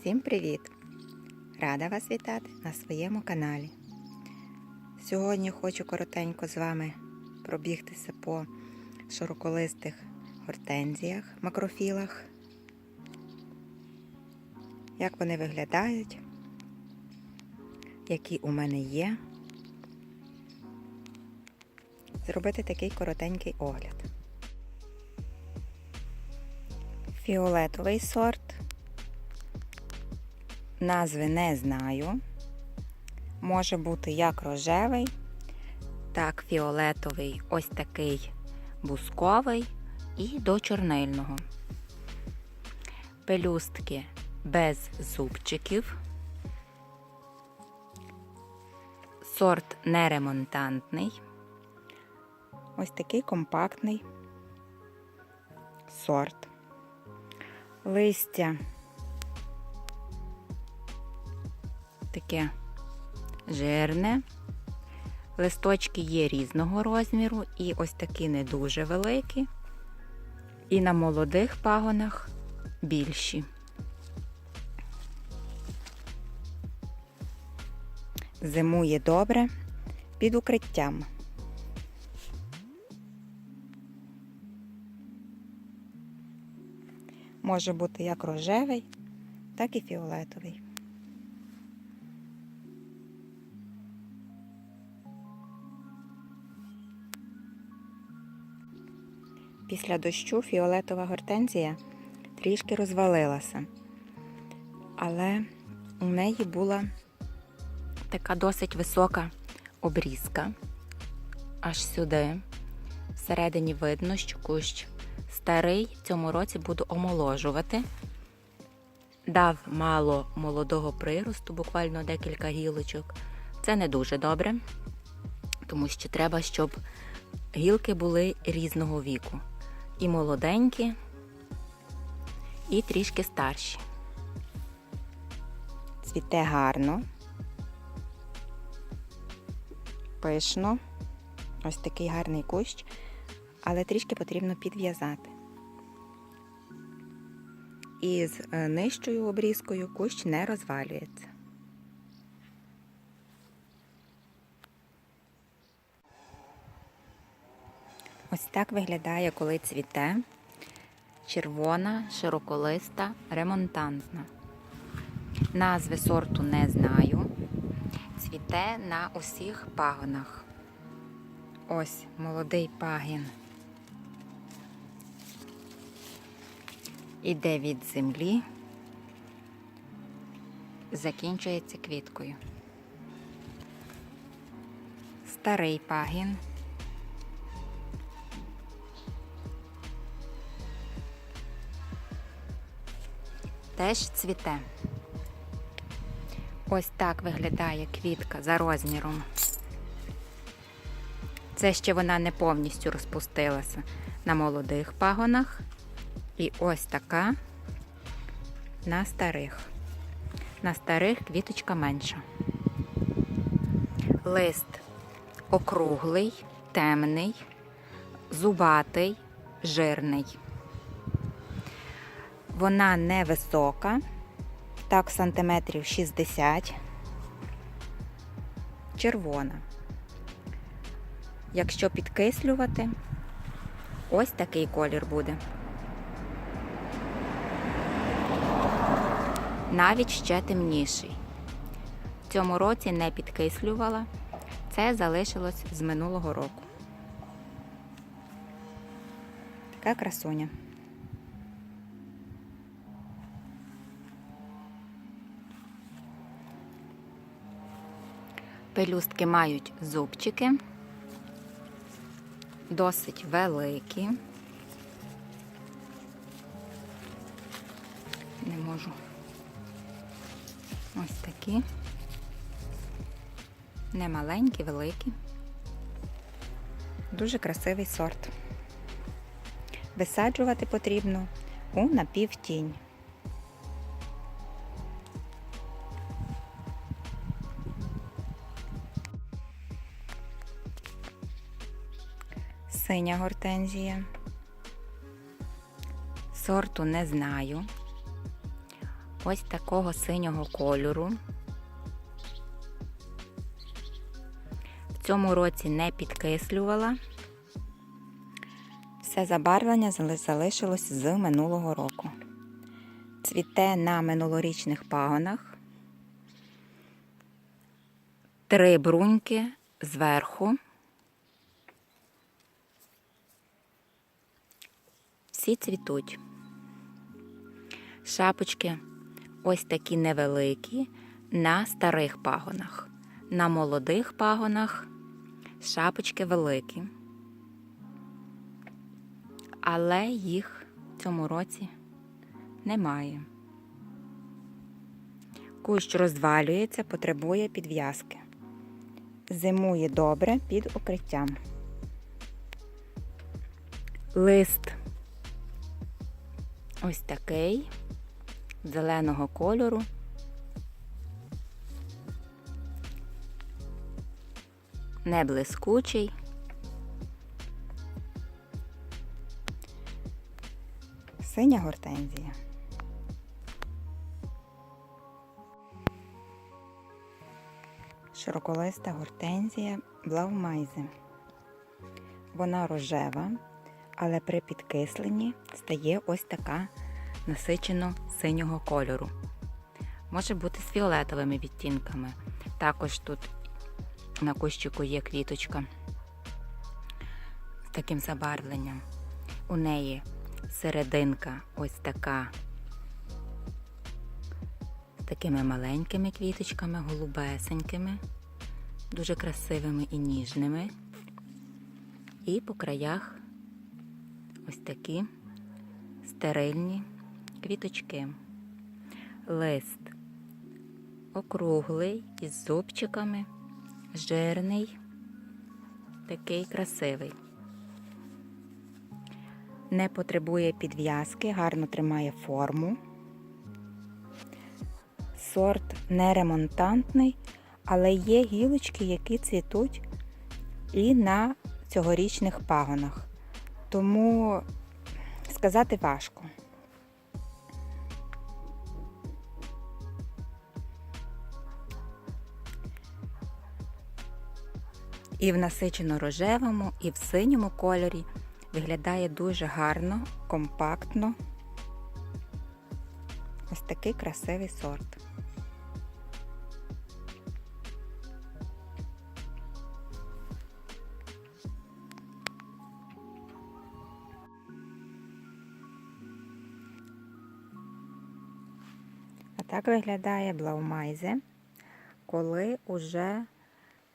Всім привіт! Рада вас вітати на своєму каналі. Сьогодні хочу коротенько з вами пробігтися по широколистих гортензіях, макрофілах. Як вони виглядають, які у мене є. Зробити такий коротенький огляд. Фіолетовий сорт. Назви не знаю. Може бути як рожевий, так фіолетовий, ось такий бусковий і до чорнильного. Пелюстки без зубчиків. Сорт неремонтантний. Ось такий компактний сорт. Листя таке жирне. Листочки є різного розміру, і ось такі не дуже великі. І на молодих пагонах більші. Зимує добре під укриттям. Може бути як рожевий, так і фіолетовий. Після дощу фіолетова гортензія трішки розвалилася, але у неї була така досить висока обрізка. Аж сюди. Всередині видно, що кущ старий цьому році буду омоложувати. Дав мало молодого приросту, буквально декілька гілочок. Це не дуже добре, тому що треба, щоб гілки були різного віку. І молоденькі, і трішки старші. Цвіте гарно, пишно. Ось такий гарний кущ, але трішки потрібно підв'язати. І з е, нижчою обрізкою кущ не розвалюється. Ось так виглядає, коли цвіте. Червона, широколиста, ремонтантна. Назви сорту не знаю. Цвіте на усіх пагонах. Ось молодий пагін. Іде від землі, закінчується квіткою. Старий пагін. Теж цвіте. Ось так виглядає квітка за розміром. Це ще вона не повністю розпустилася на молодих пагонах. І ось така на старих. На старих квіточка менша. Лист округлий, темний, зубатий, жирний. Вона невисока, так сантиметрів 60, червона. Якщо підкислювати, ось такий колір буде. Навіть ще темніший. В цьому році не підкислювала. Це залишилось з минулого року. Така красуня. Пелюстки мають зубчики, досить великі. Не можу. Ось такі. Не маленькі, великі. Дуже красивий сорт. Висаджувати потрібно у напівтінь. Синя гортензія. Сорту не знаю. ось такого синього кольору. В цьому році не підкислювала. Все забарвлення залишилось з минулого року. Цвіте на минулорічних пагонах. Три бруньки зверху. Всі цвітуть. Шапочки ось такі невеликі на старих пагонах. На молодих пагонах шапочки великі. Але їх в цьому році немає. Кущ розвалюється, потребує підв'язки. Зимує добре під укриттям. Лист ось такий зеленого кольору. Не блискучий. Синя гортензія. Широколиста гортензія блаумайзи. Вона рожева, але при підкисленні стає ось така насичено синього кольору. Може бути з фіолетовими відтінками. Також тут на кущику є квіточка з таким забарвленням. У неї серединка ось така з такими маленькими квіточками, голубесенькими, дуже красивими і ніжними. І по краях ось такі стерильні квіточки. Лист округлий із зубчиками, жирний, такий красивий. Не потребує підв'язки, гарно тримає форму. Сорт не ремонтантний, але є гілочки, які цвітуть і на цьогорічних пагонах. Тому сказати важко. І в насичено рожевому, і в синьому кольорі виглядає дуже гарно, компактно. Ось такий красивий сорт. Так виглядає блаумайзе, коли уже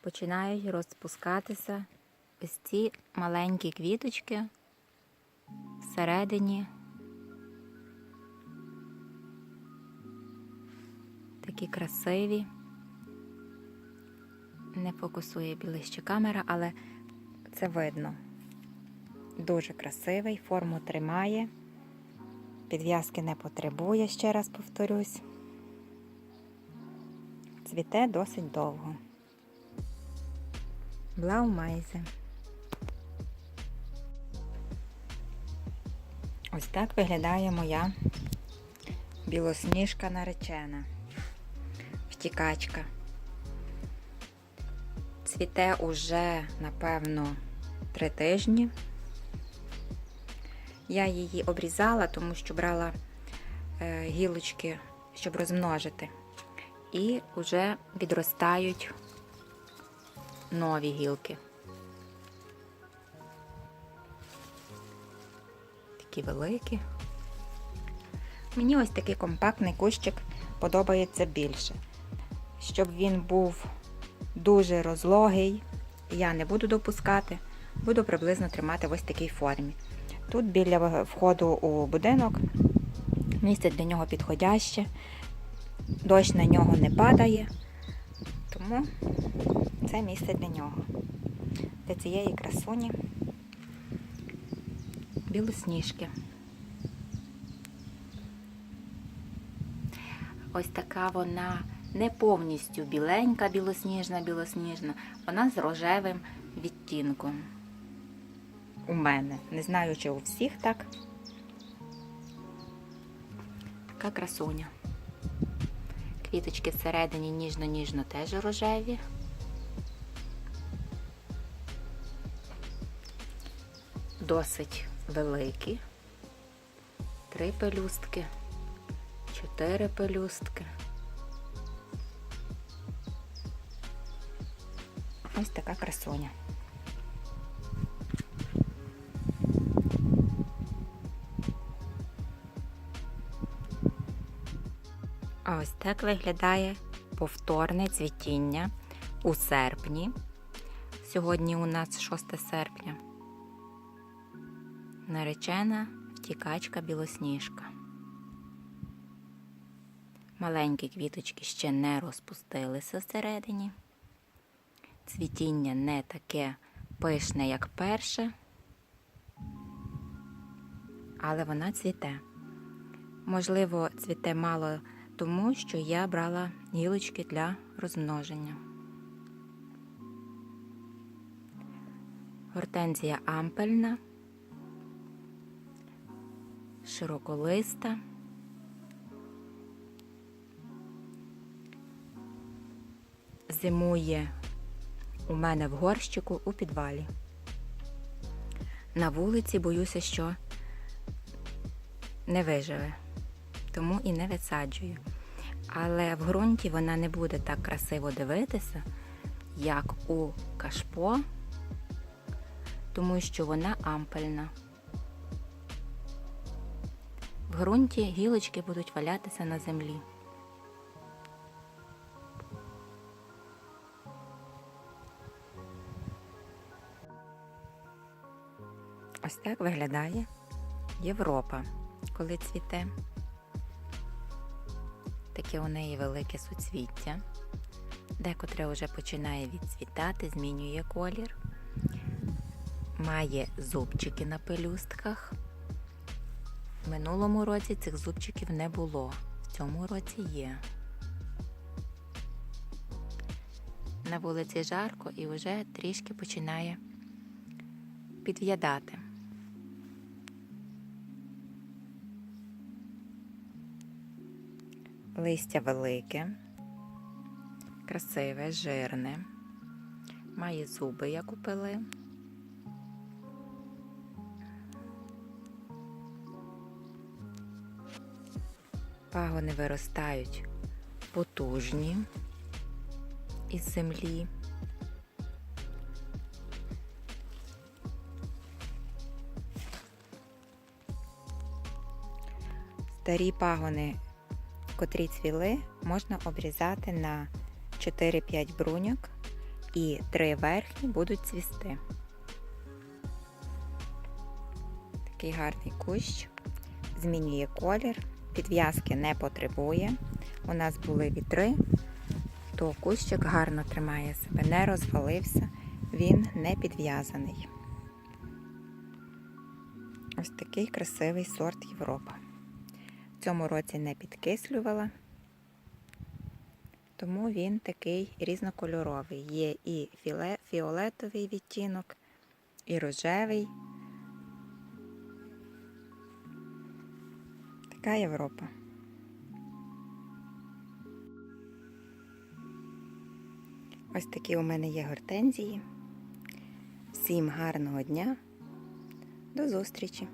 починають розпускатися ось ці маленькі квіточки всередині. Такі красиві. Не фокусує ближче камера, але це видно. Дуже красивий, форму тримає, підв'язки не потребує, ще раз повторюсь. Цвіте досить довго. Блаумайзе. Ось так виглядає моя білосніжка наречена. Втікачка. Цвіте уже, напевно, три тижні. Я її обрізала, тому що брала е, гілочки, щоб розмножити. І вже відростають нові гілки. Такі великі. Мені ось такий компактний кущик подобається більше. Щоб він був дуже розлогий, я не буду допускати, буду приблизно тримати в ось такій формі. Тут біля входу у будинок місце для нього підходяще, дощ на нього не падає, тому це місце для нього. Для цієї красуні білосніжки. Ось така вона не повністю біленька, білосніжна, білосніжна, вона з рожевим відтінком. У мене. Не знаю, чи у всіх так. Така красуня. Квіточки всередині ніжно-ніжно теж рожеві. Досить великі. Три пелюстки, чотири пелюстки. Ось така красуня. А ось так виглядає повторне цвітіння у серпні. Сьогодні у нас 6 серпня. Наречена втікачка білосніжка. Маленькі квіточки ще не розпустилися всередині. Цвітіння не таке пишне, як перше, але вона цвіте. Можливо, цвіте мало тому, що я брала гілочки для розмноження. Гортензія ампельна, широколиста. Зимує у мене в горщику у підвалі. На вулиці боюся, що не виживе, тому і не висаджую. Але в ґрунті вона не буде так красиво дивитися, як у кашпо, тому що вона ампельна. В ґрунті гілочки будуть валятися на землі. Ось так виглядає Європа, коли цвіте. Таке у неї велике суцвіття, декотре вже починає відцвітати, змінює колір, має зубчики на пелюстках. В минулому році цих зубчиків не було, в цьому році є. На вулиці жарко і вже трішки починає підв'ядати. Листя велике, красиве, жирне, має зуби, як у пили. Пагони виростають потужні із землі. Старі пагони котрі цвіли, можна обрізати на 4-5 бруньок і 3 верхні будуть цвісти. Такий гарний кущ, змінює колір, підв'язки не потребує. У нас були вітри, то кущик гарно тримає себе, не розвалився, він не підв'язаний. Ось такий красивий сорт Європа. Цьому році не підкислювала, тому він такий різнокольоровий. Є і філе, фіолетовий відтінок, і рожевий. Така Європа. Ось такі у мене є гортензії. Всім гарного дня. До зустрічі!